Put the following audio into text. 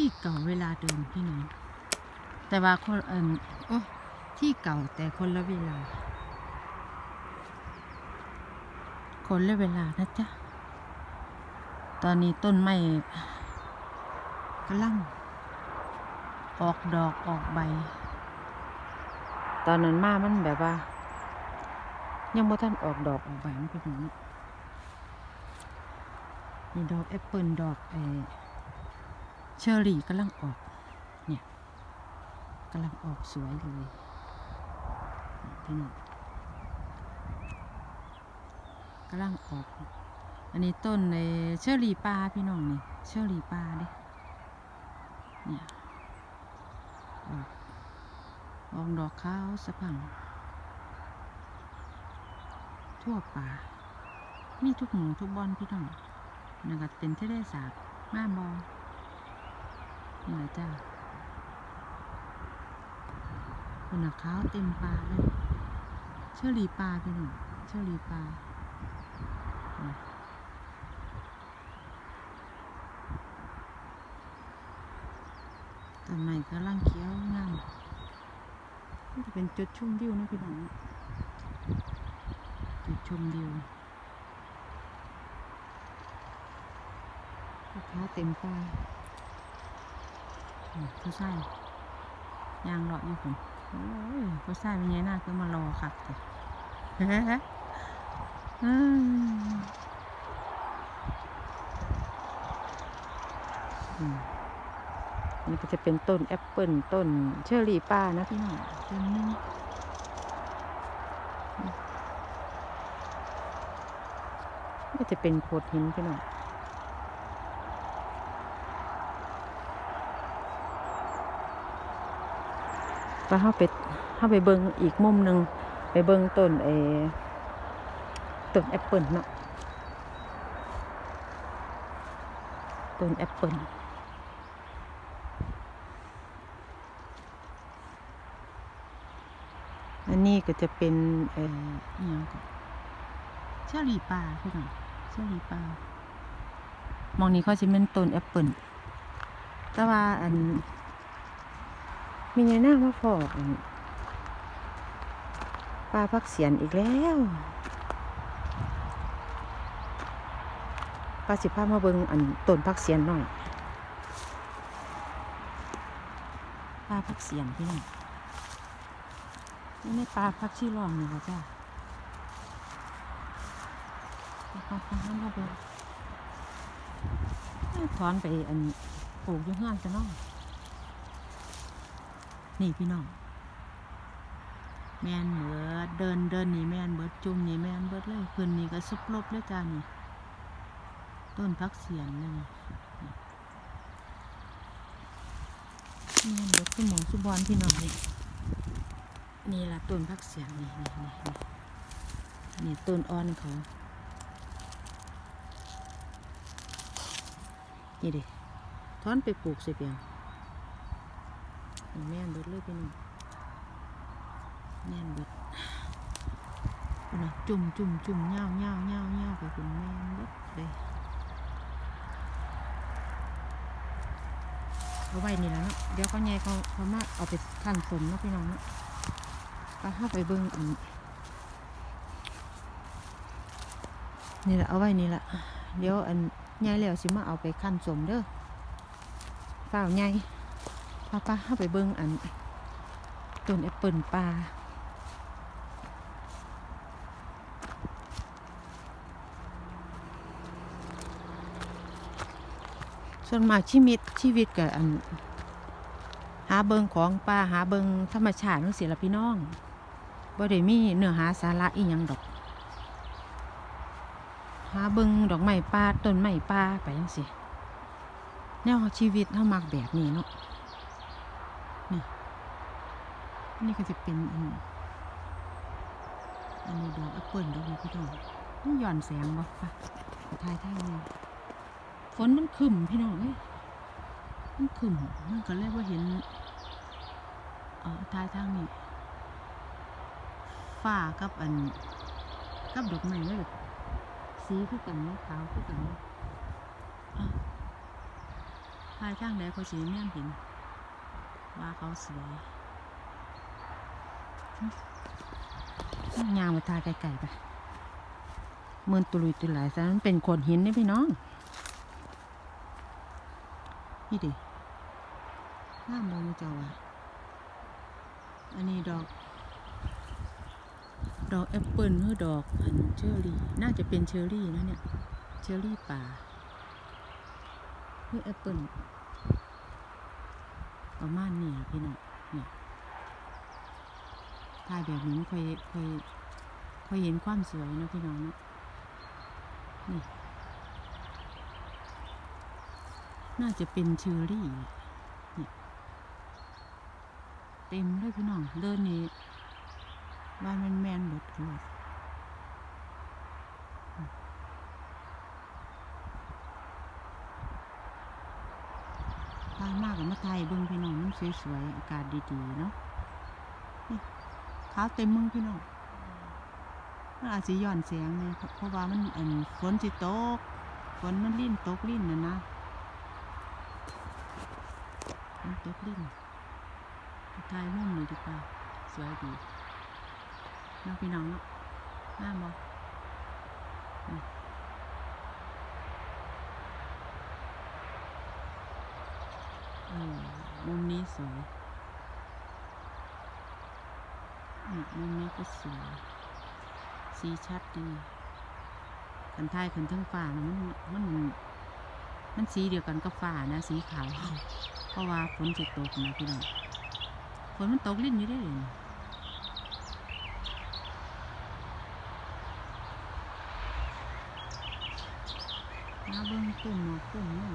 ที่เก่าเวลาเดิมพี่น้อง แต่ว่าคนเอินโอ้ที่เก่าแต่คนละเวลา คนละเวลานะจ๊ะ ตอนนี้ต้นไม้กำลัง ออกดอกออกใบ ตอนนั้นมามันแบบว่า ยังบ่ทันออกดอกออกใบมันเป็นอย่างนี้นี่ดอกแอปเปิลดอกเออ เชอรี่กำลังออก เนี่ยกำลังออกสวยเลยพี่น้องกำลังออก อันนี้ต้นในเชอรี่ปลาพี่น้องนี่เชอรี่ปลาเด้เนี่ยออกออกดอกขาวสะพัง ทั่วป่า มีทุกหมู่ทุกบอนพี่น้องนั่นก็เป็นทเลสาบมาบอ นี่แหละจ้าคนน่ะขาวเต็มป่าเลยเชอรี่ปลาพี่น้องเชอรี่ปลาต้นไม้กำลังเขียวงามนี่จะเป็นจุดชมวิวนะพี่น้องจุดชมวิวลูกค้าเต็มป้า ผู้ชายยางเลาะอยู่ผมโอ้ยผู้ชายเป็นไงหน้าคือมารอขับแต่อืมอืมนี่ก็จะเป็นต้นแอปเปิลต้นเชอร์รี่ป้านะพี่น้องต้นนึงก็จะเป็นโขดหินพี่น้อง ก็เข้าไปเข้าไปเบิงอีกมุมหนึ่งไปเบิงต้นเอต้นแอปเปิลเนาะต้นแอปเปิลอันนี้ก็จะเป็นเอออย่างก่อนเชอรี่ปลาพี่น้องเชอรี่ปลามองนี้เขาจะเป็นต้นแอปเปิลแต่ว่าอัน มีไงหน้ามาฟอกอันปลาพักเสียนอีกแล้วปลาสิพามาเบิงอันต้นพักเสียนหน่อยปลาพักเสียนพี่น้องนี่ปลาพักชีรองนี่ละจ้าเขาทำให้เราไปถอนไปอันปลูกอยังห้างจะน้อง นี่พี่น้องแมนเบิดเดินเดินนี่แมนเบิดจุ่มนี่แมนเบิดเลยคืนนี้ก็ซุบลบเลยจ้านี่ต้นพักเสียนเลยนี่แมนเบิดสมองสุบอนพี่น้องนี่นี่ละต้นพักเสียนนี่นี่นี่นี่นี่ต้นอ่อนเขานี่ดิถอนไปปลูกสิเปียง แม่นเบิดเลยพี่น้องแม่นเบิดนะจุ่มจุ่มจุ่มเงาเงาเงาเงาไปคุณแม่นเบิดเลยเอาไว้นี่แล้วเนาะเดี๋ยวเขาแย่เขาเขามาเอาไปขั้นสมเนาะพี่น้องเนาะก็เข้าไปเบิ้งอันนี่แหละเอาไว้นี่แหละเดี๋ยวอันยายแล้วสิมาเอาไปขั้นสมเด้อฝ้าวยา ป้าป้าเข้าไปเบิ่งอันต้นแอปเปิลปลาส่วนมากชีวิตชีวิตกับอัน หาเบิงของปลาหาเบิงธรรมชาตินั่นสิละพี่น้องบ่ได้มีเนื้อหาสาระอีหยังดอก หาเบิงดอกไม้ป่าต้นไม้ป่าไปยังสิแนวชีวิตเขามักแบบนี้เนาะนี่ นี่ก็จะเป็นอันอันนี้ดอกแอปเปิลดอกนี้พี่น้องมันหย่อนแสงบ่ปะไปทายทางนี้ฝนมันขึ้มพี่น้องเอ้ยมันขึ้มมันก็เลยว่าเห็นเออทายทางนี้ฟ้ากับอันกับดอกไม้เลยสีคือกันไหมขาวคือกันไหมอ่ายทางใดเขาสีแม่งเห็นว่าเขาสวย ยางมาทาไก่ๆไปเมือนตุลุยตุหลายซะมันเป็นโขดหินนี่พี่น้อง นี่ดิงามอมเจ้าอะอันนี้ดอก ดอกแอปเปิลหรือดอกอันเชอร์รี่ น่าจะเป็นเชอร์รี่นะเนี่ย เชอร์รี่ป่าหรือแอปเปิลประมาณนี้พี่น้อง ถ่ายแบบนี้ค่อยค่อยค่อยเห็นความสวยเนาะพี่น้องเนาะนี่น่าจะเป็นเชอร์รี่เนี่ยเต็มเลยพี่น้องเดินนี่บ้านมันแมนหมดเลยทามากกับมาไทยเบิ้งพี่น้องมันสวยๆอากาศดีๆเนาะ ขาวเต็มมึงพี่น้องมันอาจจะย้อนแสงเลยเพราะเพราะว่ามันอันฝนสิตกฝนมันลิ่นตกลิ่นนะนะฝนตกลิ่นถ่ายมุมเลยดีกว่าสวยดีน้องพี่น้องเนาะน่าบอกมุมนี้สวยนี่ มุมนี้ก็สวยสีชัดดีขันทายขันทั้งฟ้านะมันมันมันสีเดียวกันกับฟ้านะสีขาว เพราะว่าฝนจะตกนะพี่น้องฝนมันตกลิ้นอยู่ได้เลยนะมาเบิ่งต้นหมอกต้นนี่